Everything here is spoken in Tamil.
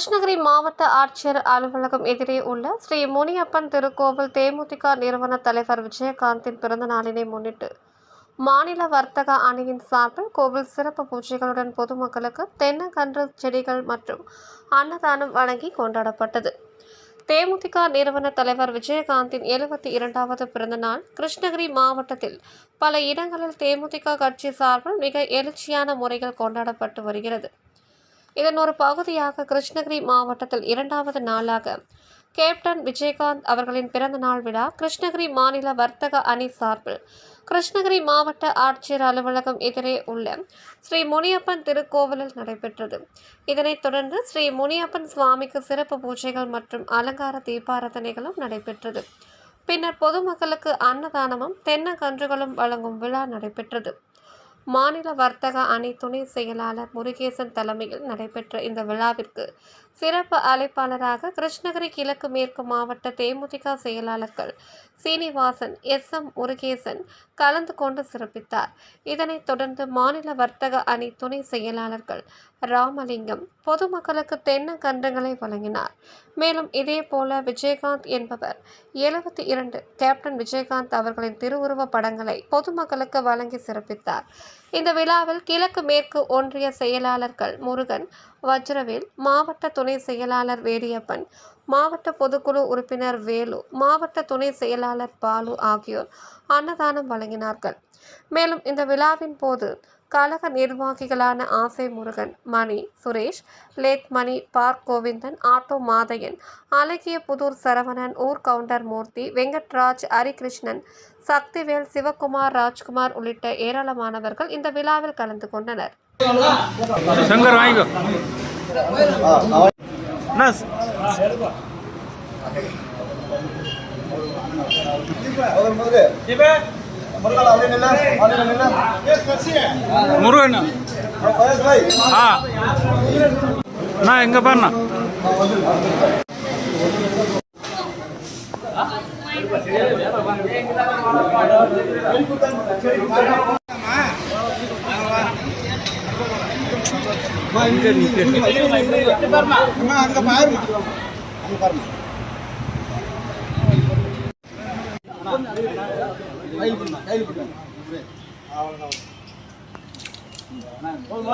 கிருஷ்ணகிரி மாவட்ட ஆட்சியர் அலுவலகம் எதிரே உள்ள ஸ்ரீ முனியப்பன் திருக்கோவில் தேமுதிக நிறுவன தலைவர் விஜயகாந்தின் பிறந்த நாளினை முன்னிட்டு மாநில வர்த்தக அணியின் சார்பில் கோவில் சிறப்பு பூஜைகளுடன் பொதுமக்களுக்கு தென்னங்கன்று செடிகள் மற்றும் அன்னதானம் வழங்கி கொண்டாடப்பட்டது. தேமுதிக நிறுவன தலைவர் விஜயகாந்தின் எழுபத்தி இரண்டாவது பிறந்த நாள் கிருஷ்ணகிரி மாவட்டத்தில் பல இடங்களில் தேமுதிக கட்சி சார்பில் மிக எழுச்சியான முறையில் கொண்டாடப்பட்டு வருகிறது. இதன் ஒரு பகுதியாக கிருஷ்ணகிரி மாவட்டத்தில் இரண்டாவது நாளாக கேப்டன் விஜயகாந்த் அவர்களின் பிறந்த நாள் விழா கிருஷ்ணகிரி மாநில வர்த்தக அணி சார்பில் கிருஷ்ணகிரி மாவட்ட ஆட்சியர் அலுவலகம் எதிரே உள்ள ஸ்ரீ முனியப்பன் திருக்கோவிலில் நடைபெற்றது. இதனைத் தொடர்ந்து ஸ்ரீ முனியப்பன் சுவாமிக்கு சிறப்பு பூஜைகள் மற்றும் அலங்கார தீபாராதனைகளும் நடைபெற்றது. பின்னர் பொதுமக்களுக்கு அன்னதானமும் தென்னங்கன்றுகளும் வழங்கும் விழா நடைபெற்றது. மாநில வர்த்தக அணி துணை செயலாளர் முருகேசன் தலைமையில் நடைபெற்ற இந்த விழாவிற்கு சிறப்பு அழைப்பாளராக கிருஷ்ணகிரி கிழக்கு மேற்கு மாவட்ட தேமுதிக செயலாளர்கள் சீனிவாசன் எஸ். எம். முருகேசன் கலந்து கொண்டு சிறப்பித்தார். இதனைத் தொடர்ந்து மாநில வர்த்தக அணி துணை செயலாளர்கள் ராமலிங்கம் பொதுமக்களுக்கு தென்னங்கன்றுகளை வழங்கினார். மேலும் இதே போல விஜயகாந்த் என்பவர் எழுபத்தி இரண்டு கேப்டன் விஜயகாந்த் அவர்களின் திருவுருவ படங்களை பொதுமக்களுக்கு வழங்கி சிறப்பித்தார். இந்த விழாவில் கிழக்கு மேற்கு ஒன்றிய செயலாளர்கள் முருகன் வஜ்ரவேல் மாவட்ட துணை செயலாளர் வேடியப்பன் மாவட்ட பொதுக்குழு உறுப்பினர் வேலு மாவட்ட துணை செயலாளர் பாலு ஆகியோர் அன்னதானம் வழங்கினார்கள். மேலும் இந்த விழாவின் போது கழக நிர்வாகிகளான Aasai Murugan Mani Suresh lathe Mani park Govindan auto Mathaiyan அழகிய புதூர் சரவணன் ஊர் கவுண்டர் மூர்த்தி வெங்கட்ராஜ் ஹரிகிருஷ்ணன் சக்திவேல் சிவகுமார் ராஜ்குமார் உள்ளிட்ட ஏராளமானவர்கள் இந்த விழாவில் கலந்து கொண்டனர். சங்கர் முருகன் ஆ. அண்ணா எங்க பாருண்ணா? இங்க நிக்க